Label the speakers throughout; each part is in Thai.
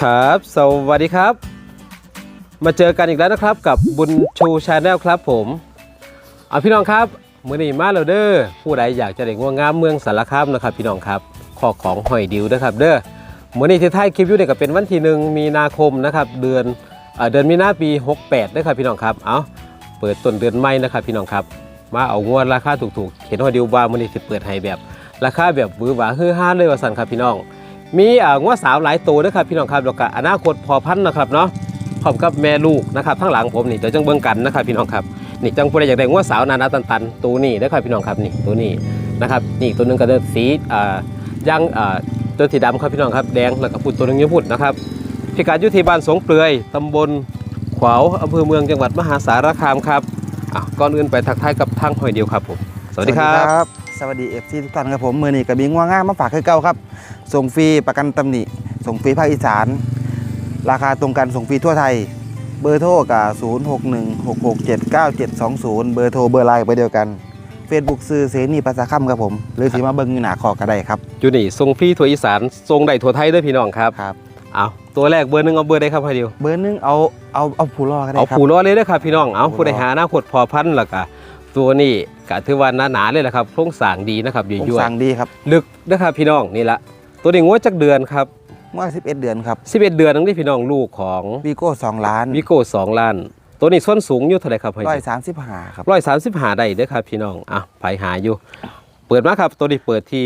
Speaker 1: ครับ สวัสดีครับ มาเจอกันอีกแล้วนะครับกับบุญชูชาแนลครับผม เอาพี่น้องครับมือนี้มาแล้วเด้อผู้ใดอยากจะเด็กว่างงามเมืองสารคามนะครับ พี่น้องครับข้อของหอยดิวนะครับ เด้อมือนี้ที่ท้ายคลิปอยู่เนี่ยก็เป็นวันที่หนึ่งมีนาคมนะครับ เดือนเอเดือนมีนาปี 68นะครับพี่น้องครับ เอาเปิดต้นเดือนใหม่นะครับ พี่น้องครับ มาเอางวดราคาถูกๆ เห็นหอยดิวว่ามือนี้จะเปิดให้แบบ ราคาแบบบื้อหวาฮือฮาเลยว่าสันครับพี่น้อง มีอ่างวสาวหลายตัวด้วยครับพี่น้องครับแล้วก็อนาคตพอพันธุ์นะครับเนาะพร้อมกับแม่ลูกนะครับทั้งหลังผมนี่เดี๋ยวจังเบิ่งกันนะครับพี่น้องครับนี่จังผู้ใดอยากได้งวสาวนานาตันตันตัวนี้นะครับพี่น้องครับนี่ตัวนี้นะครับนี่ตัวหนึงก็จะสีอ่าย่างอ่าตัวสีดำครับพี่น้องครับแดงแล้วก็พูดตัวนึงอยูพูดนะครับพิกัดยู่ที่บ้านสงเปลือยตำบลขวาวอำเภอเมืองจังหวัดมหาสารคามครับอะก่อนอื่นไปทักทายกับทางหอยเดียวครับผมสวัสดีครั
Speaker 2: บ สวัสดีเอฟซีทุกท่านครับผมมือนี้กับมีง่วงง่ามมาฝากคือเก่าครับ ส่งฟรีประกันตำหนิ ส่งฟรีภาคอีสาน ราคาตรงกันส่งฟรีทั่วไทย เบอร์โทรกับ0 6 1 6 6 7 9 7 2 0 เบอร์โทรเบอร์ไลน์ไปเดียวกัน Facebook ซื้อเสนีภาษาค่ำครับผม หรือสีมาเบิ้งอยู่หนาคอก็ได้ครับ
Speaker 1: อยู่นี่ทรงพี่ทัวอีสานทรงใดทัวไทยด้วยพี่น้องครับ
Speaker 2: ครับ
Speaker 1: เอาตัวแรกเบอร์หนึ่งเอาเบอร์ใดครับพอดีว
Speaker 2: เบอร์หนึงเอาเอาเอาผู้รอก็ได้
Speaker 1: เอา
Speaker 2: ครับ
Speaker 1: ผูรอเลยนะครับพี่น้องเอา
Speaker 2: ผูรอ
Speaker 1: ผู้ใดหาหน้าขดพอพันธุ์แล้วก็ ตัวนี้กะถือว่าหนาๆเลยแหละครับโครงสร้างดีนะครับอยู่
Speaker 2: ผม
Speaker 1: ยว
Speaker 2: สั่งดีครับ
Speaker 1: ลึกนะครับพี่น้องนี่ละตัวนี้งวดจักเดือนครับ
Speaker 2: เมื่อ11 เดือนครับ
Speaker 1: 11 เดือนนั่นที่พี่น้องลูกของ
Speaker 2: วีโก้2ล้าน
Speaker 1: วิโก้สองล้าน ตัวนี้ส้นสูงอยู่เท่าไหร่ครับพอ
Speaker 2: ร้อ
Speaker 1: ดี
Speaker 2: ยสามสิบห้าครับ
Speaker 1: ร้อยสามสิบหาได้เด้อครับพี่น้องอะไปหาอยู่ เปิดมาครับ ตัวนี้เปิดที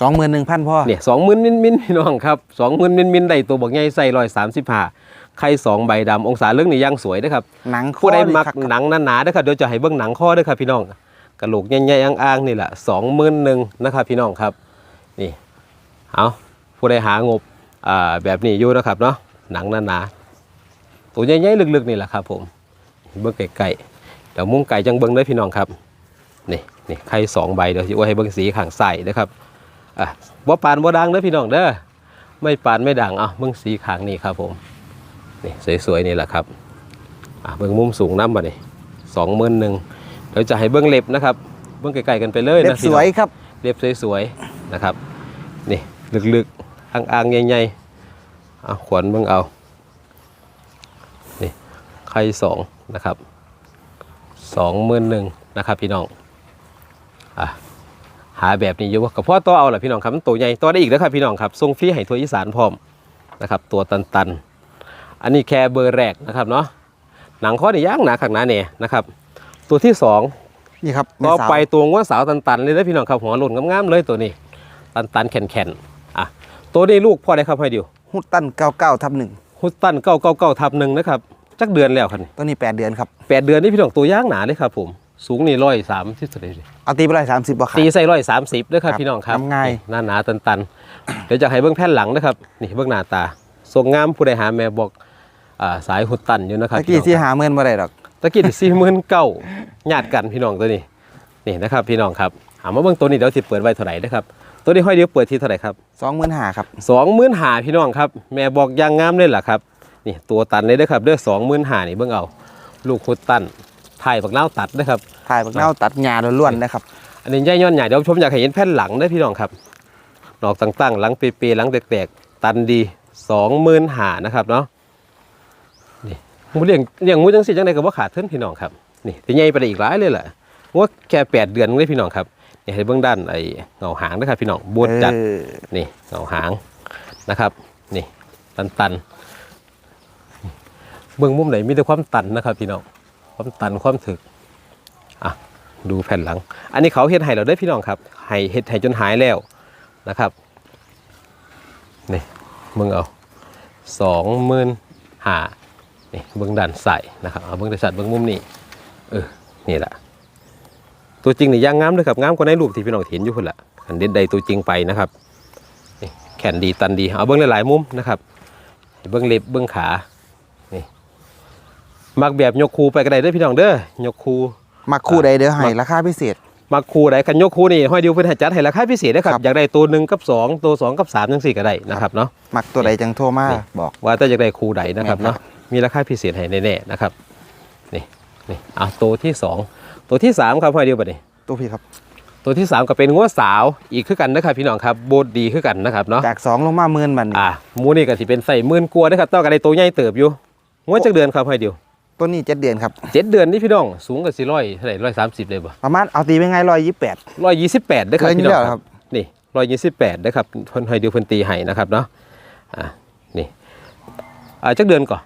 Speaker 2: สองหมื่นหนึ่งพันพ่อ
Speaker 1: เนี่ยสองหมื่นมินมินพี่น้องครับสองหมื่นมินมินได้ตัวบอกใหญ่ใส่ร้อยสามสิบห้า ไข่สองใบดำองศาเรื่องนี้ยังสวยนะครับ
Speaker 2: หนัง
Speaker 1: ผู้ใดมัก
Speaker 2: นี่ครับ
Speaker 1: หนังหนาๆนะครับเดี๋ยวจะให้เบิ้งหนังข้อด้วยครับพี่น้องกระโหลกใหญ่ๆอ่างๆนี่แหละสองหมื่นหนึ่งนะครับพี่น้องครับนี่เอาผู้ใดหางบอ่าแบบนี้อยู่นะครับเนาะหนังหนาๆตัวใหญ่ๆลึกๆนี่แหละครับผมเบิ้งไก่ๆเดี๋ยวมุ้งไก่จังเบิ้งเลยพี่น้องครับนี่นี่ไข่สองใบเดี๋ยวจะว่าให้เบิ้งสีข้างใส่นะครับอะบ่ปานบ่ดังเด้อพี่น้องเด้อไม่ปานไม่ดังอะเบิ้งสีข้างนี่ครับผม นี่สวยๆนี่แหละครับอะเบิ้งมุมสูงน้ำมาดิสองหมื่นหนึ่งเดี๋ยวจะให้เบิ้งเล็บนะครับ เบิ้งไกลๆกันไปเลย
Speaker 2: เล็บ
Speaker 1: นะพี่
Speaker 2: ส
Speaker 1: น้อง
Speaker 2: วยครับ
Speaker 1: เล็บสวยๆนะครับนี่ลึกๆอ่างๆใหญ่ๆเอาขวนเบิ้งเอานี่ไข่สองนะครับสองหมื่นหนึ่งนะครับพี่น้องอะหาแบบนี้อยู่ว่ากับพ่อตัวเอาแหละพี่น้องครับมันตัวใหญ่ตัวได้อีกนะครับพี่น้องครับทรงฟรีให้ทัวอีสานพร้อมนะครับ ตัวตันๆ อันนี้แค่เบอร์แรกนะครับเนาะหนังข้อนี่ย่างหนาขักหนาเนี่ยนะครับตัวที่สอง
Speaker 2: นี่ครับ
Speaker 1: ก็
Speaker 2: แม่สาว
Speaker 1: ไปตัวงว่าสาวตันๆเลยนะพี่น้องครับหัวหล่นงามๆเลยตัวนี้ ตันๆแข็งๆอะตัวนี้ลูกพ่อได้ครับให้ดิว
Speaker 2: ฮุตตัน99ทับหนึ่ง
Speaker 1: ฮุสตันเก้าเก้าเก้าทับหนึ่งนะครับจักเดือนแล้วครับ
Speaker 2: ตัวนี้8เดือนครับ
Speaker 1: แปดเดือนนี่พี่น้องตัวย่างหนาเลยครับผมสูงนี่ร้อยสามที่สุดเลย
Speaker 2: เอาตีไปเลยสามสิบบ่ขาด
Speaker 1: ตีใส่ร้อยสามสิบด้วยครับ
Speaker 2: ครับ
Speaker 1: พี่น้องครับ
Speaker 2: ทำง่าย
Speaker 1: หน้าหนาๆตันๆเดี๋ยวจะให้เบื้องแผ่นหลังนะครับนี่เบื้องหน้าตาทรงงามผู้ใดหาแม่บอกอ่า สายฮุสตันอยู่นะครับ
Speaker 2: ตะกี้
Speaker 1: พี่น้อง
Speaker 2: ที่หาเงินมาได้ดอก
Speaker 1: ตะกี้สี่หมื่นเก้าญาติกันพี่น้องตัวนี้นี่นะครับพี่น้องครับถามว่าเบื้องตัวนี้เดี๋ยวสิเปิดไว้เท่าไหร่นะครับตัวนี้ห้อยเดียวเปิดที่เท่าไหร่ครับ
Speaker 2: สองหมื่นหาครับ
Speaker 1: สองหมื่นหาพี่น้องครับแม่บอกอยางงามเลยล่ะครับนี่ตัวตันเลยเด้อครับเด้อสองหมื่นหานี่เบิ่งเอาลูกคุดตันถ่ายบักเน่าวตัดเด้อครับ
Speaker 2: ถ่ายบักเน่าตัดหญ้าล้วนๆนะครับ
Speaker 1: อันนี้ใหญ่ย้อนใหญ่เดี๋ยวผมอยากให้เห็นแผ่นหลังเด้อพี่น้องครับดอกต่างๆ หลังเปียๆหลังแตกๆตันดีสองหมื่นหานะครับเนาะ นี่หมูเลี้ยงเลี้ยงหมูจังสิจังไดก็บ่ขาดเทินพี่น้องครับนี่ที่ใหญ่ไปได้อีกหลายเลยแหละว่าแค่แปดเดือนเลยพี่น้องครับนี่ให้เบื้องด้านไอ้เงาหางนะครับพี่น้องบวดจัด
Speaker 2: เออ
Speaker 1: นี่เงาหางนะครับ นี่ตันตันๆเบื้องมุมไหนมีแต่ความตันนะครับ พี่น้องความตันความถึกอะดูแผ่นหลัง อันนี้เขาเฮ็ดให้เราได้อพี่น้องครับให้เฮ็ดให้จนหายแล้วนะครับนี่เบิ่งเอาสองหมื่นหา นี่เบื้องด้านใส่นะครับเอาเบื้องด้านสัตว์เบื้องมุมนี้เออนี่แหละตัวจริงนี่ย่างงามเลยครับงามกว่าในรูปที่พี่น้องเห็นอยู่คนละอันเด็ดใดตัวจริงไปนะครับแขนดีตันดีเอาเบิ้งหลายๆมุมนะครับ เบิ้งเล็บเบิ้งขานี่มักแบบยกคูไปก็ได้เด้อพี่น้องเด้อยกคู
Speaker 2: มาคู่ใดเดี๋ยวให้ราคาพิเศษ
Speaker 1: มักคูใดกันยกคูนี่ห้อยดิวเพิ่นให้จัดให้ราคาพิเศษนะครับ
Speaker 2: ครับ
Speaker 1: อยากได้ตัวหนึ่งกับสองตัวสองกับสามจังสี่ก็ได้นะครับเนาะ
Speaker 2: มักตัวใดจังโทรมา
Speaker 1: นี่
Speaker 2: บอก
Speaker 1: ว่าแต่อยากได้คูใดนะครับ
Speaker 2: แม่นครับ
Speaker 1: เนาะ มีราคาพิเศษให้แน่ๆนะครับนี่นี่เอาตัวที่สองตัวที่สามครับห้อยดิวบัดนี้
Speaker 2: ตัวพี่ครับ
Speaker 1: ตัวที่สามก็เป็นงัวสาวอีกคือกันนะครับพี่น้องครับโบดดีคือกันนะครับเนาะ
Speaker 2: จากสองลงมาหมื่นบัดน
Speaker 1: อ่าหมูนี่ก็สิเป็นใส่หมื่นกว่านะครับต้องกันในตัวใหญ่เติบอยู่งัวจักเดือนครับให้เดียว
Speaker 2: ตัวนี้เจ็ดเดือนครับ
Speaker 1: เจ็ดเดือนนี่พี่น้องสูงกับสี่ร้อยเท่าไหร่ร้อยสามสิบเลยบ่
Speaker 2: ประมาณเอาตีเป็นไงร้อยยี่สิบแปด
Speaker 1: ร้อยยี่สิบแปดได้อครับ
Speaker 2: เกิน
Speaker 1: พี่น้อง
Speaker 2: อยู่แล้ว
Speaker 1: ค
Speaker 2: ครั
Speaker 1: รับบนี่ร้อยยี่สิบแปดได้อครับเพิ่นให้เดียวเพิ่นตีให้นะครับเนาะอ่านี่อ่าจักเดือนก่อน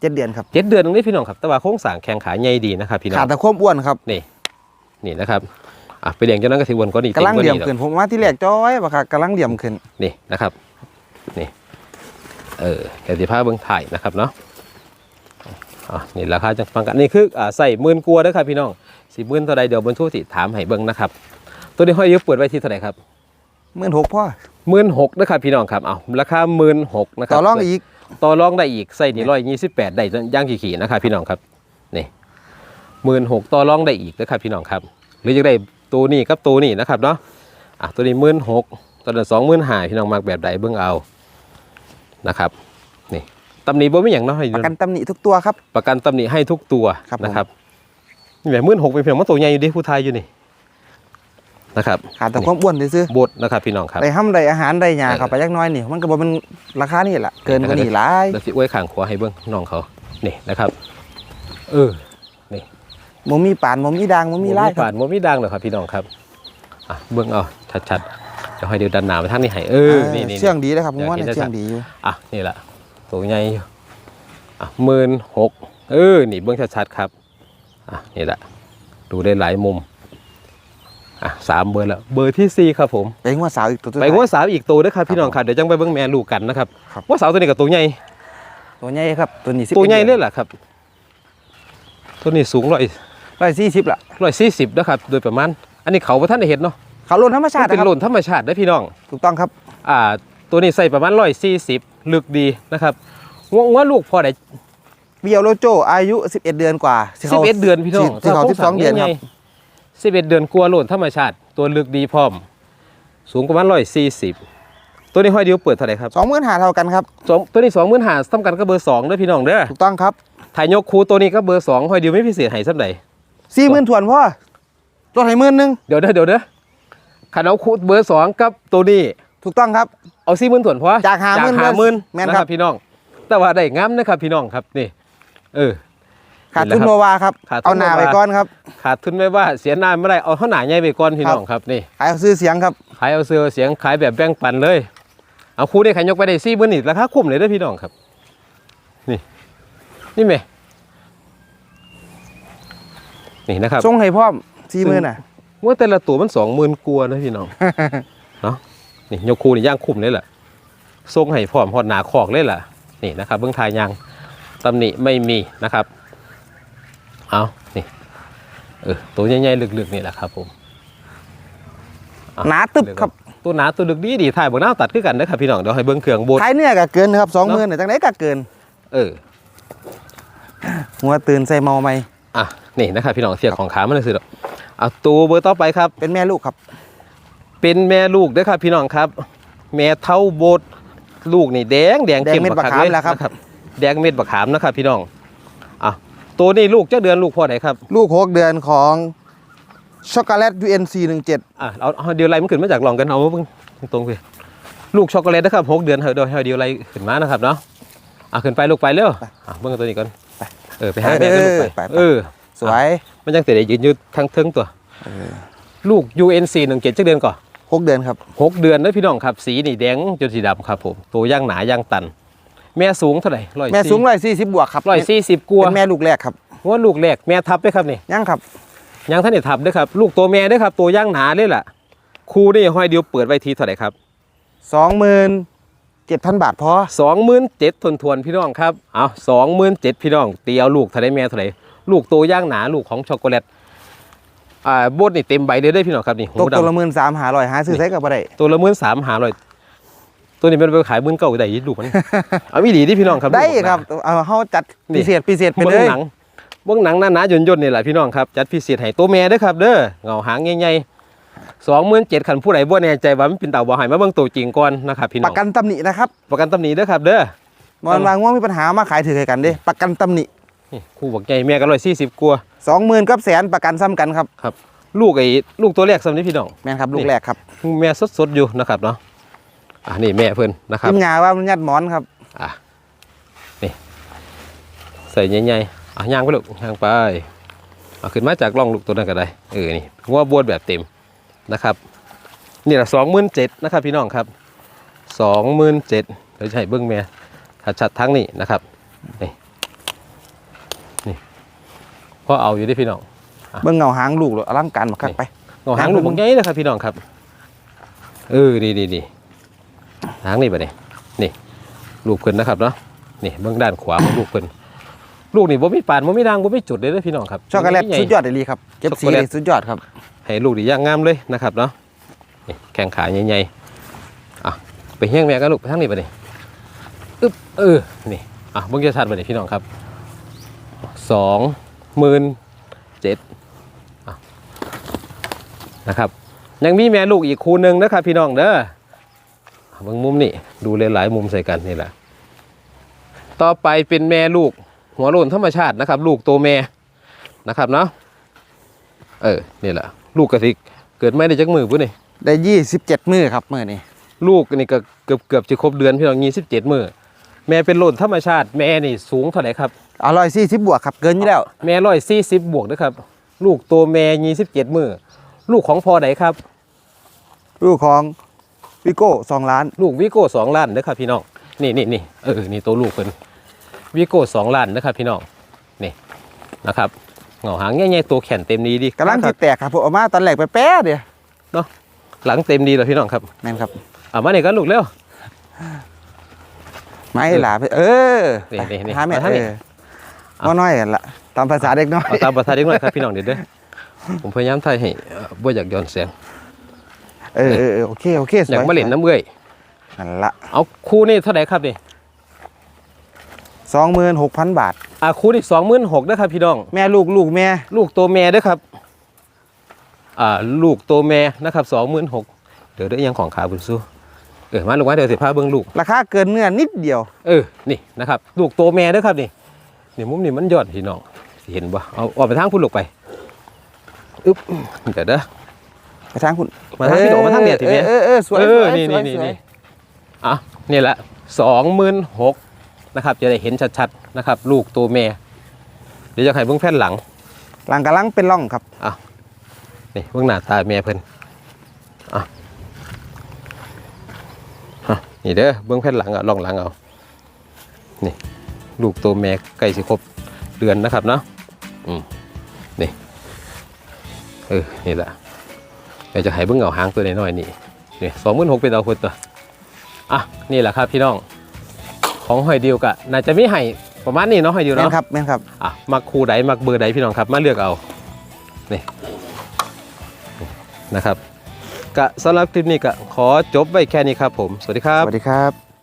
Speaker 2: เจ็ดเดือนครับ
Speaker 1: เจ็ดเดือนตรงนี้พี่น้องครับ แต่ว่าโครงสร้างแข็งขาใหญ่ดีนะครับพี่น้อ
Speaker 2: ขาด
Speaker 1: ง
Speaker 2: แต่ความอ้วนครับ
Speaker 1: นี่นี่นะครับอะไปเลี้ยงเจ้านั้นก็ถือวันก็นี่
Speaker 2: กำลัง
Speaker 1: ต็
Speaker 2: เหลี่ยม
Speaker 1: กว่า
Speaker 2: ขึ้นผมว่าที่แรกจ้อยปะครับกำลังเหลี่ยมขึ้น
Speaker 1: นี่นะครับนี่เออเดี๋ยวสิพาเบิ่งถ่ายนะครับเนาะอะนี่ราคาจังฟังกันนี่คืออ่าใส่หมื่นกลัวาเด้อครับพี่น้องสี่หมื่นเท่าใดเดี๋ยวบนทูสิถามให้เบิ่งนะครับ ตัวนี้ห้อยเยอะเปิดไว้ที่เท่าไหร่ครับ
Speaker 2: หมื่นหกพ่อ
Speaker 1: หมื่นหกนะครับพี่น้องครับเอาราคาหมื่นหกนะครั
Speaker 2: ต่อรองอีก
Speaker 1: ต่อรองได้อีกใส่นี่ร้อยยี่สิบแปดได้ย่างขี่ๆนะครับพี่น้องครับนี่หมื่นหกต่อรองได้อีกนะครับพี่น้องครับ หรือจะได้ตัวนี้กับตัวนี้นะครับเนาะอะตัวนี้หมื่นหกตัวนั้นสองหมื่นห้าพี่น้องมักแบบใดเบิ่งเอานะครับนี่ตำหนิบ่มีอย่างเนาะให้
Speaker 2: ประกันตำหนิทุกตัวครับ
Speaker 1: ประกันตำหนิให้ทุกตัว
Speaker 2: ครับผม
Speaker 1: นะครับนี่แบบหมื่นหกเป็นเพียงว่าตัวใหญ่อยู่ดิผู้ไทยอยู่นี่ นะครับ
Speaker 2: ขาดแต่ความอ้วนซื้อบ
Speaker 1: ดนะครับพี่น้องครับ
Speaker 2: ได้ห้ำได้อาหารได้หยา
Speaker 1: เออ
Speaker 2: เข้าไปยักหน้อยนี่มันก็บอกมันราคานี่แหละเกินกว่านี่หลาย
Speaker 1: แล้วสิอ้วยข่างขวาให้เบิ้งน้องเขานี่นะครับ เออ
Speaker 2: มมีป่านมมีดังมมีไล่ค
Speaker 1: ปา
Speaker 2: รับ
Speaker 1: ดโมมีดังเหรอครับพี่น้องครับอะเบิ้งเอาชัดๆจะให้เดี๋ยวดันหนาไปทางนี้ให้เออนี่นี่
Speaker 2: เชื่องดีนะครับ
Speaker 1: เดี๋
Speaker 2: ง
Speaker 1: ยว
Speaker 2: วด
Speaker 1: เห็นได้
Speaker 2: เชื่องดีอยู่
Speaker 1: อะนี่แหละตัวใหญ่อยู่อะหมื่นหกเออนี่เบิ้งชัดๆครับอะนี่แหละดูได้หลายมุม อะสามเบอร์แล้ว เบอร์ที่สี่ครับผม
Speaker 2: ไปงวดสาวอีกตัวสุด
Speaker 1: ไป
Speaker 2: ท้าย
Speaker 1: งวดสาวอีกตัวนะครับพี่น้องครับเดี๋ยวจังไปเบิ้งแม่ลูกกันนะครับ
Speaker 2: ครับ
Speaker 1: ว่าสาวตัวนี้กับตัวใหญ่
Speaker 2: ตัวใหญ่ครับตัวนี้
Speaker 1: ตัวใหญ่เลยแหละครับ ตัวนี้สูงร้อย
Speaker 2: ร้อยสี่สิบละ
Speaker 1: ร้อยสี่สิบนะครับโดยประมาณอันนี้เขาพระท่านได้เห็นเนาะ
Speaker 2: เขาล้นธรรมชาติ
Speaker 1: เป็น
Speaker 2: นะครับ
Speaker 1: หล่นธรรมชาติได้อพี่น้อง
Speaker 2: ถูกต้องครับ
Speaker 1: อ่าตัวนี้ใส่ประมาณร้อยสี่สิบลึกดีนะครับงวงว่าลูกพอได้
Speaker 2: เบียวโลโจอายุ 11 เดือนกว่า
Speaker 1: สิบเอ็ดเดือนพี่น้อง
Speaker 2: ที่เขา12เดือนครับ
Speaker 1: สิบเอ็ดเดือนกลัวหล่นธรรมชาติ ตัวลึกดีพร้อม สูงประมาณร้อยสี่สิบตัวนี้ห้อยเดียวเปิดเท่าไหร่ครับ
Speaker 2: สองหมื่นหาเท่ากันครับ
Speaker 1: สองตัวนี้สองหมื่นหาสำคัญก็เบอร์สองเด้อพี่น้องเด้อ
Speaker 2: ถูกต้องครับ
Speaker 1: ถ่ายยกคูตัวนี้ก็เบอร์สองห้อยเดียวไม่พิเศษให้สักใด
Speaker 2: สี่หมื่นถวนพ่อลดให้หมื่นหนึ่ง
Speaker 1: เดี๋ยวเด้อเดี๋ยวเด้อขันเอาคูเบอร์สองกับตัวนี้
Speaker 2: ถูกต้องครับ
Speaker 1: เอาสี่หมื่นถ่วนพอ
Speaker 2: จาก50,000
Speaker 1: หาหมื่น
Speaker 2: แม่น
Speaker 1: นะ
Speaker 2: ค
Speaker 1: ค
Speaker 2: รั
Speaker 1: รับบพี่น้อง แต่ว่าได้งามนะครับพี่น้องครับนี่ เออ
Speaker 2: ขาด
Speaker 1: นี่
Speaker 2: ทุน
Speaker 1: แหละครับ
Speaker 2: โนวาครับ
Speaker 1: ขาดทุน
Speaker 2: เอาหนา
Speaker 1: โนวา
Speaker 2: ไปก่อนครับ
Speaker 1: ขาดทุนไม่ว่าเสียหน้าไม่ได้เอาเท่าหนาใหญ่ไปก่อนพี่น้องครับนี่
Speaker 2: ขายเอาซื้อเสียงครับ
Speaker 1: ขายเอาเสือเสียงขายแบบแบ่งปันเลย เอาคู่ได้ขายยกไปได้สี่หมื่นนี่ราคาคุ้มเลยเด้อพี่น้องครับ นี่ นี่ไหมนี่นะครับ
Speaker 2: ส่งให้พร้อมสี่หมื่นอะ
Speaker 1: ว่าแต่ละตัวมันสองหมื่นกว่านะพี่น้องเนาะนี่ยกคูนี่ย่างคุ้มเลยแหละทรงให้พร้อมหอดหนาคอกเลยแหละนี่นะครับ เบื้องทายยางตำหนิไม่มีนะครับ เอานี่เออตัวใหญ่ๆลึกๆนี่แหละครับผมอะ
Speaker 2: หนาตึบครับ
Speaker 1: ตัวหนาตัวลึกดีดีถ่ายเบนหน้าตัดขึ้นกันนะครับพี่น้องเดี๋ยวให้เบื้องเครื่องบด
Speaker 2: ขายเนื้อก็เกินครับสองหมื่นเนี่ยจังไหนก็เกิน
Speaker 1: เออ
Speaker 2: หัวตื่นใส่เมาไหม
Speaker 1: อะนี่นะครับพี่น้องเสียของขามันเลยสิเดอกเอาตัวเบอร์ต่อไปครับ
Speaker 2: เป็นแม่ลูกครับ
Speaker 1: เป็นแม่ลูกเด้อครับพี่น้องครับ แม่เท่าโบดลูกนี่แดงแดง
Speaker 2: แดง
Speaker 1: เข้ม
Speaker 2: เม็ด
Speaker 1: บัก
Speaker 2: บัก
Speaker 1: คัก
Speaker 2: ขาม
Speaker 1: เลย
Speaker 2: แล้วครับ
Speaker 1: นะแดงเม็ดบักขามนะครับพี่น้องอะ ตัวนี้ลูกเจ้าเดือนลูกพ่อไหนครับ
Speaker 2: ลูกหกเดือนของช็อกโกแลต UNC 17
Speaker 1: อะเอาเอาเดียวไรมันขึ้นมาจากหลองกันเอามาเพิ่งตรงๆไปลูกช็อกโกแลตนะครับหกเดือนเฮาเดียวเฮาเดียวไรขึ้นมานะครับเนาะอะขึ้นไปลูกไปเร็วอะเบิ่งตัวนี้ก่อน
Speaker 2: ไป
Speaker 1: เออไปหาแม่กันลูกไป
Speaker 2: เออไปไป
Speaker 1: เออ
Speaker 2: สวย
Speaker 1: มันยังแต่ได้ยืนอยู่ทางเทิงตัวลูก UNC หนึ่งเจ็ดเจ้าเดือนก่อน
Speaker 2: หกเดือนครับ
Speaker 1: หกเดือนนะพี่น้องครับ สีนี่แดงจนสีดำครับผมตัวย่างหนาย่างตัน แม่สูงเท่าไหร่ร้อย
Speaker 2: แม่สูงร้อยสี่สิบบวกครับ
Speaker 1: ร้อยสี่สิบกว่า
Speaker 2: เป็นแม่ลูกแรกครับ
Speaker 1: ว่าลูกแรกแม่ทับด้วยครับนี่
Speaker 2: ยังครับ
Speaker 1: ย่างท่านนี่ทับด้วยครับ ลูกตัวแม่ด้วยครับ ตัวย่างหนาเลยล่ะครูนี่ห้อยเดียวเปิดไว้ทีเท่าไหร่ครับ
Speaker 2: สองหมื่นเจ็ดพันบาทพอ
Speaker 1: สองหมื่นเจ็ดทวนทวนๆพี่น้องครับเอาสองหมื่นเจ็ดพี่น้องเตียวลูกเท่าไหรแม่เท่าไหรลูกตัวย่างหนาลูกของช็อกโกแลตอ่าบดนี่เต็มใบเลยเด้อพี่น้องครับนี่หู
Speaker 2: ตก
Speaker 1: ดำ
Speaker 2: ตัวละหมื่นสามหาร้อยหาซื้อใช้กับอะไร
Speaker 1: ตัวละหมื่นสามหาร้อย ตัวนี้เป็นไปขายหมื่นเก้าได้ยิดลูกมัน เอาวิดีที่พี่น้องครับ
Speaker 2: ได้
Speaker 1: ลูก
Speaker 2: ครับเอาเขาจัด
Speaker 1: นี่
Speaker 2: พิเศษพิเศษไป
Speaker 1: เบื้
Speaker 2: เล
Speaker 1: อง
Speaker 2: ย
Speaker 1: หนังเบื้องหนังหนาๆยนๆนี่แหละพี่น้องครับจัดพิเศษให้ตัวแม่เด้อครับเด้อเงาหางใหญ่ๆสองหมื่นเจ็ดขันผู้ใดบ่แน่ใจว่ามันเป็นเต่าบ่ใหายมาเบิ่งตัวจริงก่อนนะครับพี่น้
Speaker 2: ป
Speaker 1: อง
Speaker 2: ระกันตำหนินะครับ
Speaker 1: ประกันตำหนิเด้อครับเด้อ
Speaker 2: มันวางว่ามีปัญหามาขายถือให้กันเด้ประกันตำหนิ
Speaker 1: นี่คู่บอกใหญ่แม่ก็ร้อยสี่สิบกว่า
Speaker 2: สองหมื่นกับแสนประกันซ้ำกันครับ
Speaker 1: ลูกไอ้ลูกตัวแรกสำนี้พี่น้อง
Speaker 2: แม่นครับลู
Speaker 1: นี่
Speaker 2: กแรกครับ
Speaker 1: แม่สดๆอยู่นะครับเนาะ อ่านี่แม่เพิ่นนะครับ
Speaker 2: ทิมงาว่ามันยัดหมอนครับ
Speaker 1: อะนี่ใส่ใหญ่ๆอะย่างไปลูกย่างไปเอาขึ้นมาจากร่องลูกตัวนั้นก็ได้เออนี่งัวบวชแบบเต็มนะครับ นี่แหละสองหมื่นเจ็ดนะครับพี่น้องครับสองหมื่นเจ็ดเดี๋ยวจะให้เบิ้งแม่ชัดๆทั้งนี้นะครับนี่นี่พอเอาอยู่ได้พี่น้อง
Speaker 2: เบิ่งเงาหางลูกเลยอลังการมาคักไป
Speaker 1: เงาหางลูกบางใหญ่นะครับพี่น้องครับเออดีดีดี หางนี่ไปนี่นี่ ลูกเพิ่นนะครับเนาะนี่เบื้องด้านขวาของลูกเพิ่นลูกนี่บ่มีปานบ่มีด่างบ่มีจุดเลยเด้อพี่น้องครับ
Speaker 2: ช็อกโกแลต
Speaker 1: ใหญ่
Speaker 2: สุดยอดเลยลีครับเก็บสี
Speaker 1: ช็อกโกแลต
Speaker 2: นี่สุดยอดครับ
Speaker 1: ให้ลูกดีย่างงามเลยนะครับเนาะนี่แข้งขาใหญ่ๆอะไปเฮี้ยงแม่กันลูกไปทางนี้ไปนี่อึ๊บเออนี่อะเบิ่งจะชัดไปนี่พี่น้องครับสองหมื่นเจ็ดอะนะครับ ยังมีแม่ลูกอีกคู่หนึ่งนะครับพี่น้องเด้อ เบิ่งมุมนี่ดูหลายๆมุมใส่กันนี่แหละต่อไปเป็นแม่ลูกหัวโลนธรรมชาตินะครับ ลูกตัวแม่นะครับเนาะเออนี่แหละลูกกระสิกเกิดไม่ได้จักมือปุ๊นี่
Speaker 2: ได้ยี่สิบเจ็ดมือครับมือนี่
Speaker 1: ลูกนี่ก็เกือบเกือบจะครบเดือนพี่น้องยี่สิบเจ็ดมือแม่เป็นโลนธรรมชาติแม่นี่สูงเท่าไหร่ครับ
Speaker 2: อร่อยสี่สิบบวกครับเกินอยู่แล้ว
Speaker 1: แม่ร้อยสี่สิบบวกนะครับ ลูกตัวแม่ยี่สิบเจ็ดมือลูกของพอไหนครับ
Speaker 2: ลูกของ วิโก้สองล้าน
Speaker 1: ลูกวิโก้สองล้านนะครับพี่น้อง นี่นี่นี่เออ นี่ตัวลูกเป็นวิโก้สองล้านนะครับพี่น้อง นี่นะครับเหงาหางใหญ่ๆตัวแขนเต็มดีดี
Speaker 2: กำลัง
Speaker 1: ครั
Speaker 2: ที่
Speaker 1: บ
Speaker 2: แตกครับผมเอามาตอนแรกไปแป๊ะเดียว
Speaker 1: หลังเต็มดีเลยพี่น้องครับ
Speaker 2: แม่นครับ
Speaker 1: เอามาเนี่ยกันลูกเร็ว
Speaker 2: ไม่หลาไปเออ
Speaker 1: นี่นี่นี่
Speaker 2: หาแม่
Speaker 1: มาทาง
Speaker 2: เอ
Speaker 1: นี้
Speaker 2: อว่าน้อยกันละตามภาษาเด็กน้อย
Speaker 1: เอาตามประธานเด็กน้อยครับพี่น้องเดี๋ยวเด้อผมพยายามถ่ายให้เอ่อบ่อยากย้อนเสียง
Speaker 2: เออเออเออโอเคโอเคสวย
Speaker 1: อยากมาเล่นน้ำเบื่อย
Speaker 2: นั่นละ
Speaker 1: เอาคู่นี่เท่าไหร่ครับนี่
Speaker 2: สองหมื่นหกพันบาท
Speaker 1: อ่าคู่นี่สองหมื่นหกนะครับพี่น้อง
Speaker 2: แม่ลูกลูกแม่
Speaker 1: ลูกตัวแม่เด้วยครับ อ่าลูกตัวแม่นะครับสองหมื่นหกเดี๋ยวเด้อยังของขาบุญสู้เออมาลูกว่าเดี๋ยวสิพาเบิ้งลูก
Speaker 2: ราคาเกินเนื้อนิดเดียว
Speaker 1: เออ นี่นะครับ ลูกตัวแม่เด้วยครับนี่นี่มุมนี่มันยอดพี่น้องสิเห็นบ่เอาออกไปทางพุ่นลูกไป อึ๊บเดี๋ยวเด้อ
Speaker 2: ไปทางคุณ
Speaker 1: มาทางพี่โดมาทางเนี่ยทีเนี้ย
Speaker 2: เออเออสวย
Speaker 1: เอ
Speaker 2: ส
Speaker 1: อ
Speaker 2: วย
Speaker 1: นี่
Speaker 2: สวย
Speaker 1: นี่
Speaker 2: สวย
Speaker 1: นี่อะนี่แหละสองหมื่นหกนะครับจะได้เห็นชัดๆนะครับ ลูกตัวแม่เดี๋ยวจะให้เบื้องแผ่นหลัง
Speaker 2: หลังกำลังเป็นร่องครับ
Speaker 1: นี่เบื้องหน้าตาแม่เพิ่นอะอะนี่เด้อเบื้องแผ่นหลังอะลองหลังเอานี่ลูกตัวแม่ใกล้สิครบเดือนนะครับเนาะอืมนี่เออนี่แหละเดี๋ยวจะให้เบื้องเอาหางตัวน้อยๆนี่นี่สองหมื่นหกเป็นเอาคนตัวอะนี่แหละครับพี่น้อง ของหอยดิวกะน่าจะมีให้ประมาณนี้เนาะหอยดิว
Speaker 2: แม่น
Speaker 1: เนาะ
Speaker 2: ครับแม่นครับ
Speaker 1: อะมักคู่ใดมักเบอร์ใดพี่น้องครับ มาเลือกเอานี่นะครับกะสำหรับคลิปนี้ก็ขอจบไว้แค่นี้ครับผม สวัสดีครับ
Speaker 2: สวัสดีครับ